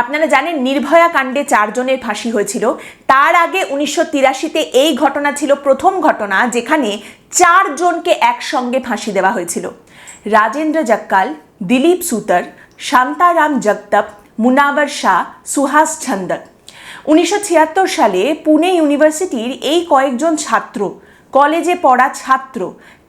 আপনারা জানেন নির্ভয়া কাণ্ডে চারজনের ফাঁসি হয়েছিল। তার আগে উনিশশো তিরাশিতে এই ঘটনা ছিল প্রথম ঘটনা, যেখানে চারজনকে একসঙ্গে ফাঁসি দেওয়া হয়েছিল। রাজেন্দ্র জক্কাল, দিলীপ সুতর, শান্তারাম জগতাপ মুনাওয়ার শাহ, সুহাস ছন্দর। উনিশশো সালে পুনে ইউনিভার্সিটির এই কয়েকজন ছাত্র, কলেজে পড়া ছাত্র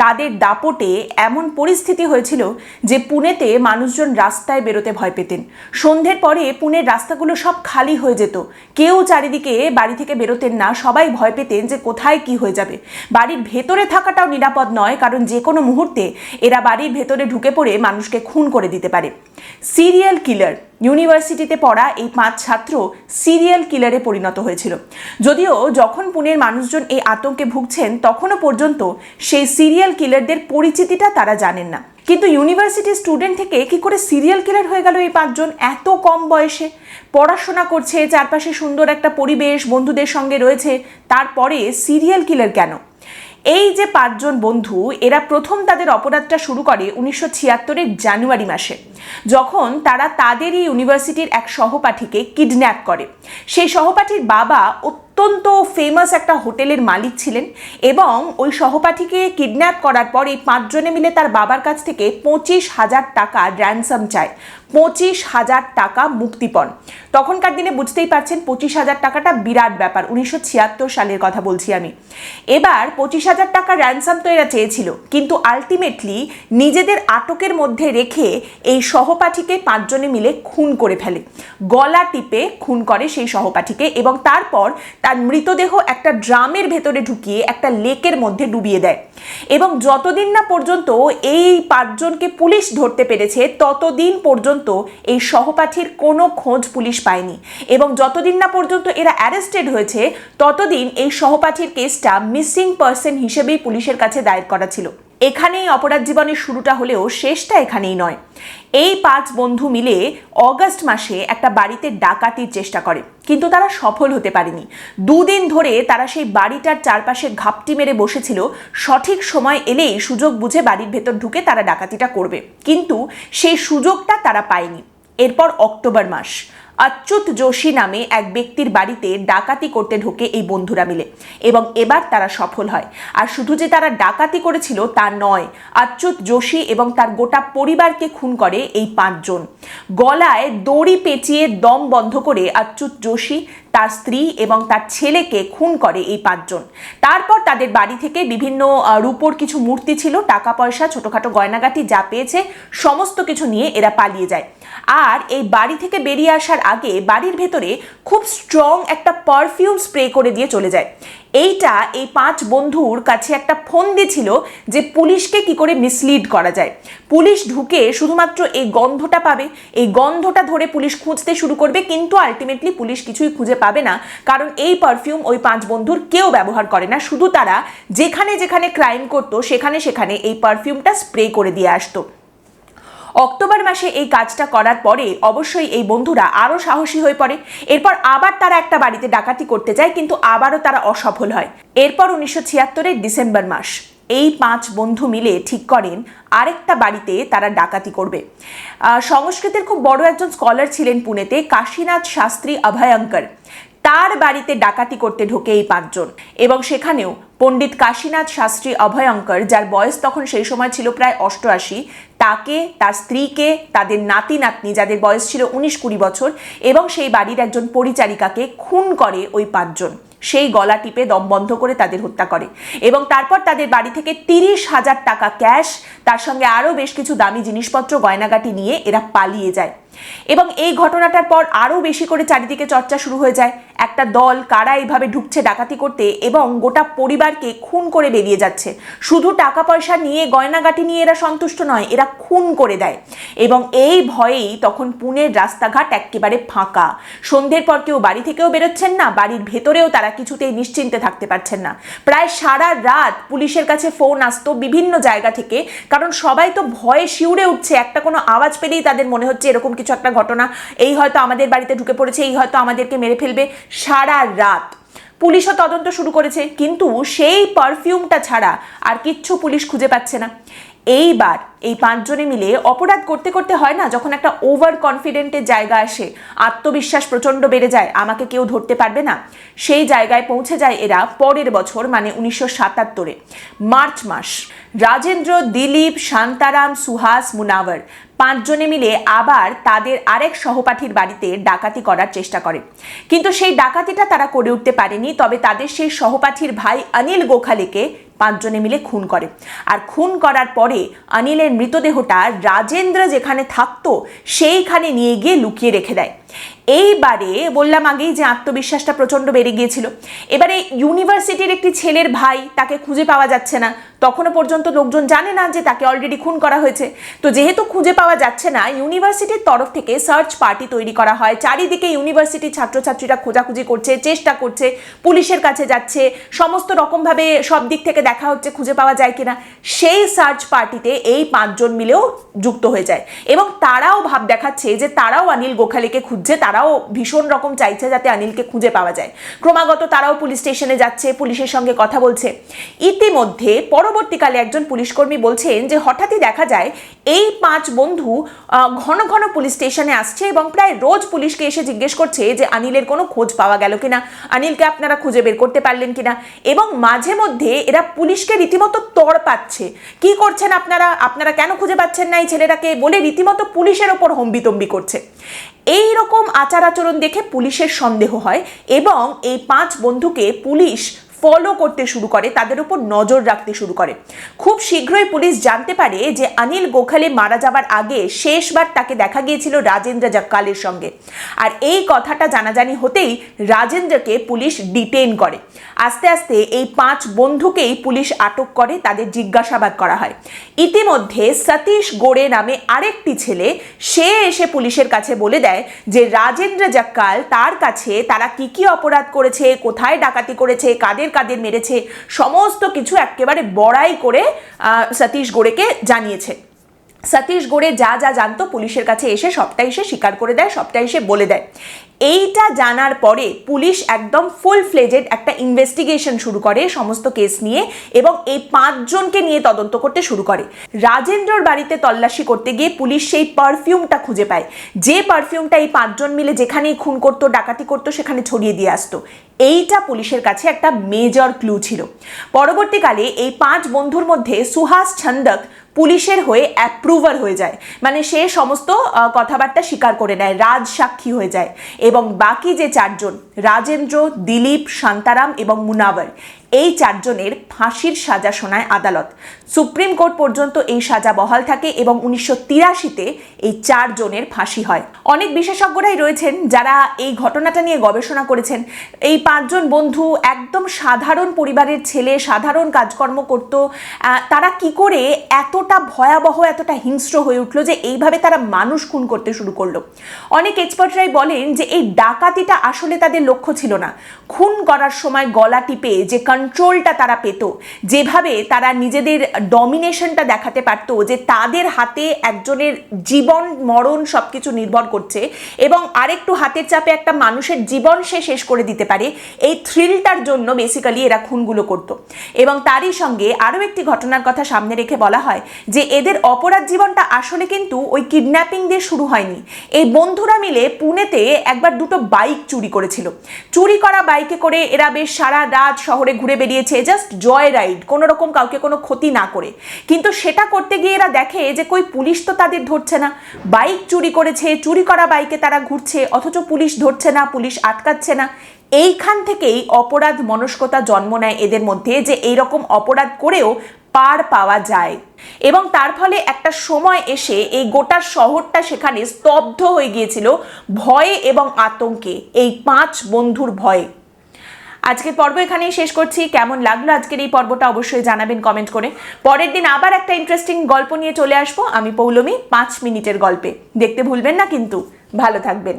তাদের দাপটে এমন পরিস্থিতি হয়েছিল যে পুনেতে মানুষজন রাস্তায় বেরোতে ভয় পেতেন। সন্ধ্যের পরে পুনের রাস্তাগুলো সব খালি হয়ে যেত। কেউ চারিদিকে বাড়ি থেকে বেরোতেন না, সবাই ভয় পেতেন যে কোথায় কি হয়ে যাবে। বাড়ির ভেতরে থাকাটাও নিরাপদ নয়, কারণ যে কোনো মুহূর্তে এরা বাড়ির ভেতরে ঢুকে পড়ে মানুষকে খুন করে দিতে পারে। সিরিয়াল কিলার, ইউনিভার্সিটিতে পড়া এই পাঁচ ছাত্র সিরিয়াল কিলারে পরিণত হয়েছিল। যদিও যখন পুনের মানুষজন এই আতঙ্কে ভুগছেন, তখনও পর্যন্ত সেই সিরিয়াল কিলারদের পরিচিতিটা তারা জানেন না। কিন্তু ইউনিভার্সিটির স্টুডেন্ট থেকে কি করে সিরিয়াল কিলার হয়ে গেল এই পাঁচজন? এত কম বয়সে। পড়াশোনা করছে, চারপাশে সুন্দর একটা পরিবেশ, বন্ধুদের সঙ্গে রয়েছে। তারপরে সিরিয়াল কিলার কেন? এই যে পাঁচজন বন্ধু, এরা প্রথম তাদের অপরাধটা শুরু করে উনিশশো ছিয়াত্তরের জানুয়ারি মাসে, যখন তারা তাদেরই ইউনিভার্সিটির এক সহপাঠীকে কিডন্যাপ করে। সেই সহপাঠীর বাবা অত্যন্ত ফেমাস একটা হোটেলের মালিক ছিলেন এবং ওই সহপাঠীকে কিডন্যাপ করার পর এই পাঁচজনে মিলে তার বাবার কাছ থেকে পঁচিশ হাজার টাকা র্যানসাম চায়। পঁচিশ হাজার টাকা মুক্তিপণ তখনকার দিনে বুঝতেই পারছেন পঁচিশ হাজার টাকাটা বিরাট ব্যাপার, উনিশশো ছিয়াত্তর সালের কথা বলছি আমি। এবার পঁচিশ হাজার টাকা র্যানসাম তো এরা চেয়েছিল, কিন্তু আলটিমেটলি নিজেদের আটকের মধ্যে রেখে এই সহপাঠীকে পাঁচজনে মিলে খুন করে ফেলে। গলা টিপে খুন করে সেই সহপাঠীকে এবং তারপর তার মৃতদেহ একটা ড্রামের ভেতরে ঢুকিয়ে একটা লেকের মধ্যে ডুবিয়ে দেয়। এবং যতদিন না পর্যন্ত এই পাঁচজনকে পুলিশ ধরতে পেরেছে, ততদিন পর্যন্ত এই সহপাঠীর কোনো খোঁজ পুলিশ পায়নি। এবং যতদিন না পর্যন্ত এরা অ্যারেস্টেড হয়েছে, ততদিন এই সহপাঠীর কেসটা মিসিং পার্সন হিসেবেই পুলিশের কাছে দায়ের করা ছিল। এখানেই অপরাধ জীবনের শুরুটা হলেও শেষটা এখানেই নয়। এই পাঁচ বন্ধু মিলে অগাস্ট মাসে একটা বাড়িতে ডাকাতির চেষ্টা করে, কিন্তু তারা সফল হতে পারেনি। দুদিন ধরে তারা সেই বাড়িটার চারপাশে ঘাপটি মেরে বসেছিল। সঠিক সময় এলেই সুযোগ বুঝে বাড়ির ভেতর ঢুকে তারা ডাকাতিটা করবে। কিন্তু সেই সুযোগটা তারা পায়নি। এরপর অক্টোবর মাস অচ্যুত যোশী নামে এক ব্যক্তির বাড়িতে ডাকাতি করতে ঢোকে এই বন্ধুরা মিলে। এবং এবার তারা সফল হয়। আর শুধু যে তারা ডাকাতি করেছিল তা নয় অচ্যুত যোশী এবং তার গোটা পরিবারকে খুন করে এই পাঁচজন। গলায় দড়ি পেঁচিয়ে দম বন্ধ করে অচ্যুত যোশী, তার স্ত্রী এবং তার ছেলেকে খুন করে এই পাঁচজন। তারপর তাদের বাড়ি থেকে বিভিন্ন রূপোর কিছু মূর্তি ছিল, টাকা পয়সা, ছোটোখাটো গয়নাগাটি যা পেয়েছে, সমস্ত কিছু নিয়ে এরা পালিয়ে যায়। আর এই বাড়ি থেকে বেরিয়ে আসার আগে বাড়ির ভেতরে খুব স্ট্রং একটা পারফিউম স্প্রে করে দিয়ে চলে যায়। এইটা এই পাঁচ বন্ধুর কাছে একটা ফন্দি ছিল যে পুলিশকে কি করে মিসলিড করা যায়। পুলিশ ঢুকে শুধুমাত্র এই গন্ধটা পাবে, এই গন্ধটা ধরে পুলিশ খুঁজতে শুরু করবে, কিন্তু আলটিমেটলি পুলিশ কিছুই খুঁজে পাবে না, কারণ এই পারফিউম ওই পাঁচ বন্ধুর কেউ ব্যবহার করে না। শুধু তারা যেখানে যেখানে ক্রাইম করতো, সেখানে সেখানে এই পারফিউমটা স্প্রে করে দিয়ে আসতো। অক্টোবর মাসে এই কাজটা করার পরে অবশ্যই এই বন্ধুরা আরও সাহসী হয়ে পড়ে। এরপর আবার তারা একটা বাড়িতে ডাকাতি করতে যায়, কিন্তু আবারও তারা অসফল হয়। এরপর উনিশশো ছিয়াত্তরের ডিসেম্বর মাস, এই পাঁচ বন্ধু মিলে ঠিক করেন, আরেকটা বাড়িতে তারা ডাকাতি করবে। সংস্কৃতের খুব বড় একজন স্কলার ছিলেন পুনেতে, কাশীনাথ শাস্ত্রী অভয়ঙ্কর। তার বাড়িতে ডাকাতি করতে ঢোকে এই পাঁচজন। এবং সেখানেও পণ্ডিত কাশীনাথ শাস্ত্রী অভয়ঙ্কর, যার বয়স তখন সেই সময় ছিল প্রায় অষ্টআশি তাকে, তার স্ত্রীকে, তাদের নাতি, নাতনি যাদের বয়স ছিল উনিশ কুড়ি বছর এবং সেই বাড়ির একজন পরিচারিকাকে খুন করে ওই পাঁচজন। সেই গলা টিপে দম বন্ধ করে তাদের হত্যা করে এবং তারপর তাদের বাড়ি থেকে তিরিশ হাজার টাকা ক্যাশ, তার সঙ্গে আরও বেশ কিছু দামি জিনিসপত্র, গয়নাগাটি নিয়ে এরা পালিয়ে যায়। এবং এই ঘটনাটার পর আরও বেশি করে চারিদিকে চর্চা শুরু হয়ে যায়। একটা দল কারা এইভাবে ঢুকছে ডাকাতি করতে এবং গোটা পরিবারকে খুন করে বেরিয়ে যাচ্ছে। শুধু টাকা পয়সা নিয়ে, গয়নাগাটি নিয়ে এরা সন্তুষ্ট নয়, এরা খুন করে দেয়। এবং এই ভয়েই তখন পুনের রাস্তাঘাট একেবারে ফাঁকা। সন্ধ্যের পর কেউ বাড়ি থেকেও বেরোচ্ছেন না, বাড়ির ভেতরেও তারা কিছুতেই নিশ্চিন্তে থাকতে পারছেন না। প্রায় সারা রাত পুলিশের কাছে ফোন আসতো বিভিন্ন জায়গা থেকে, কারণ সবাই তো ভয়ে শিউরে উঠছে। একটা কোনো আওয়াজ পেলেই তাদের মনে হচ্ছে এরকম কিছু একটা ঘটনা, এই হয়তো আমাদের বাড়িতে ঢুকে পড়েছে, এই হয়তো আমাদেরকে মেরে ফেলবে। সারা রাত। পুলিশও তদন্ত শুরু করেছে, কিন্তু সেই পারফিউমটা ছাড়া আর কিচ্ছু পুলিশ খুঁজে পাচ্ছে না। এইবার এই পাঁচজনে মিলে অপরাধ করতে করতে হয় না, যখন একটা ওভার কনফিডেন্টের জায়গা আসে, আত্মবিশ্বাস প্রচণ্ড বেড়ে যায়, আমাকে কেউ ধরতে পারবে না। সেই জায়গায় পৌঁছে যায় এরা পরের বছর মানে উনিশশো সাতাত্তরে। মার্চ মাস, রাজেন্দ্র, দিলীপ, শান্তারাম, সুহাস, মুনাভার পাঁচজনে মিলে আবার তাদের আরেক সহপাঠীর বাড়িতে ডাকাতি করার চেষ্টা করে। কিন্তু সেই ডাকাতিটা তারা করে উঠতে পারেনি, তবে তাদের সেই সহপাঠীর ভাই অনিল গোখালেকে পাঁচজনে মিলে খুন করে। আর খুন করার পরে অনিলের মৃতদেহটা রাজেন্দ্র যেখানে থাকতো সেইখানে নিয়ে গিয়ে লুকিয়ে রেখে দেয়। এইবারে বললাম আগেই যে আত্মবিশ্বাসটা প্রচণ্ড বেড়ে গিয়েছিল। এবারে ইউনিভার্সিটির একটি ছেলের ভাই তাকে খুঁজে পাওয়া যাচ্ছে না। তখনও পর্যন্ত লোকজন জানে না যে তাকে অলরেডি খুন করা হয়েছে। তো যেহেতু খুঁজে পাওয়া যাচ্ছে না, ইউনিভার্সিটির তরফ থেকে সার্চ পার্টি তৈরি করা হয়। চারিদিকে ইউনিভার্সিটির ছাত্রছাত্রীরা খোঁজাখুঁজি করছে, চেষ্টা করছে, পুলিশের কাছে যাচ্ছে। সমস্ত রকমভাবে সব দিক থেকে দেখা হচ্ছে খুঁজে পাওয়া যায় কিনা। সেই সার্চ পার্টিতে এই পাঁচজন মিলেও যুক্ত হয়ে যায়। এবং তারাও ভাব দেখাচ্ছে যে তারাও অনিল গোখালেকে খুঁজছে তারাও ভীষণ রকম চাইছে যাতে অনিলকে খুঁজে পাওয়া যায়। ক্রমাগত তারাও পুলিশ স্টেশনে যাচ্ছে, পুলিশের সঙ্গে কথা বলছে। ইতিমধ্যে পরবর্তীকালে একজন পুলিশকর্মী বলছেন যে হঠাৎই দেখা যায় এই পাঁচ বন্ধু ঘন ঘন পুলিশ স্টেশনে আসছে এবং প্রায় রোজ পুলিশকে এসে জিজ্ঞেস করছে যে অনিলের কোনো খোঁজ পাওয়া গেল কিনা, অনিলকে আপনারা খুঁজে বের করতে পারলেন কিনা? এবং মাঝে মধ্যে এরা পুলিশকে রীতিমতো তর পাচ্ছে। কি করছেন আপনারা? আপনারা কেন খুঁজে পাচ্ছেন না এই ছেলেটাকে বলে রীতিমতো পুলিশের ওপর হম্বিতম্বি করছে। এই রকম আচার আচরণ দেখে পুলিশের সন্দেহ হয় এবং এই পাঁচ বন্ধুকে পুলিশ ফলো করতে শুরু করে, তাদের উপর নজর রাখতে শুরু করে। খুব শীঘ্রই পুলিশ জানতে পারে যে অনিল গোখালে মারা যাবার আগে শেষবার তাকে দেখা গিয়েছিল রাজেন্দ্র জাক্কালের সঙ্গে। আর এই কথাটা জানাজানি হতেই রাজেন্দ্রকে পুলিশ ডিটেন করে। আস্তে আস্তে এই পাঁচ বন্ধুকেই পুলিশ আটক করে, তাদের জিজ্ঞাসাবাদ করা হয়। ইতিমধ্যে সতীশ গোড়ে নামে আরেকটি ছেলে, সে এসে পুলিশের কাছে বলে দেয় যে রাজেন্দ্র জাক্কাল তার কাছে তারা কি কি অপরাধ করেছে, কোথায় ডাকাতি করেছে, কাদের কাদের মেরেছে সমস্ত কিছু একেবারে বড়াই করে সতীশ গোড়েকে জানিয়েছে। সতীশ গোড়ে যা যা জানতো পুলিশের কাছে এসে সবটাই সে স্বীকার করে দেয়, সবটাই সে বলে দেয়। এইটা জানার পরে পুলিশ একদম ফুল ফ্লেজেড একটা ইনভেস্টিগেশন শুরু করে সমস্ত কেস নিয়ে এবং এই পাঁচজনকে নিয়ে তদন্ত করতে শুরু করে। রাজেন্দ্রর বাড়িতে তল্লাশি করতে গিয়ে পুলিশ সেই পারফিউমটা খুঁজে পায়। যে পারফিউমটা এই পাঁচজন মিলে যেখানেই খুন করতো, ডাকাতি করতো, সেখানে ছড়িয়ে দিয়ে আসতো। এইটা পুলিশের কাছে একটা মেজর ক্লু ছিল। পরবর্তীকালে এই পাঁচ বন্ধুর মধ্যে সুহাস ছন্দক পুলিশের হয়ে অ্যাপ্রুভার হয়ে যায়। মানে সে সমস্ত কথাবার্তা স্বীকার করে নেয়, রাজ সাক্ষী হয়ে যায়। এবং বাকি যে চারজন, রাজেন্দ্র, দিলীপ, শান্তারাম এবং মুনাভার এই চারজনের ফাঁসির সাজা শোনায় আদালত। সুপ্রিম কোর্ট পর্যন্ত এই সাজা বহাল থাকে এবং উনিশশো তিরাশিতে এই চারজনের ফাঁসি হয়। অনেক বিশেষজ্ঞরাই রয়েছেন যারা এই ঘটনাটা নিয়ে গবেষণা করেছেন। এই পাঁচজন বন্ধু একদম সাধারণ পরিবারের ছেলে, সাধারণ কাজকর্ম করত। তারা কি করে এতটা ভয়াবহ, এতটা হিংস্র হয়ে উঠল যে এইভাবে তারা মানুষ খুন করতে শুরু করল। অনেক এক্সপার্টরাই বলেন যে এই ডাকাতিটা আসলে তাদের লক্ষ্য ছিল না। খুন করার সময় গলা টিপে যে কন্ট্রোলটা তারা পেত। যেভাবে তারা নিজেদের ডমিনেশনটা দেখাতে পারত যে তাদের হাতে একজনের জীবন, মরণ সব কিছু নির্ভর করছে এবং আরেকটু হাতের চাপে একটা মানুষের জীবন সে শেষ করে দিতে পারে, এই থ্রিলটার জন্য বেসিক্যালি এরা খুনগুলো করত। এবং তারই সঙ্গে আরও একটি ঘটনার কথা সামনে রেখে বলা হয় যে এদের অপরাধ জীবনটা আসলে কিন্তু ওই কিডন্যাপিং দিয়ে শুরু হয়নি। এই বন্ধুরা মিলে পুনেতে একবার দুটো বাইক চুরি করেছিল। চুরি করা বাইকে করে এরা বেশ সারা রাত শহরে ঘুরে বেরিয়েছে জাস্ট জয় রাইড কোনো রকম কাউকে কোনো ক্ষতি না করে। কিন্তু সেটা করতে গিয়ে এরা দেখে যে কই পুলিশ তো তাদের ধরছে না। বাইক চুরি করেছে, চুরি করা বাইকে তারা ঘুরছে, অথচ পুলিশ ধরছে না, পুলিশ আটকাচ্ছে না। এইখান থেকেই অপরাধ মনস্কতা জন্ম নেয় এদের মধ্যে যে এইরকম অপরাধ করেও পার পাওয়া যায়। এবং তার ফলে একটা সময় এসে এই গোটা শহরটা সেখানে স্তব্ধ হয়ে গিয়েছিল ভয়ে এবং আতঙ্কে। এই পাঁচ বন্ধুর ভয়ে। আজকের পর্ব এখানেই শেষ করছি। কেমন লাগল আজকের এই পর্বটা অবশ্যই জানাবেন কমেন্ট করে। পরের দিন আবার একটা ইন্টারেস্টিং গল্প নিয়ে চলে আসব। আমি পৌলমি, পাঁচ মিনিটের গল্পে। দেখতে ভুলবেন না কিন্তু। ভালো থাকবেন।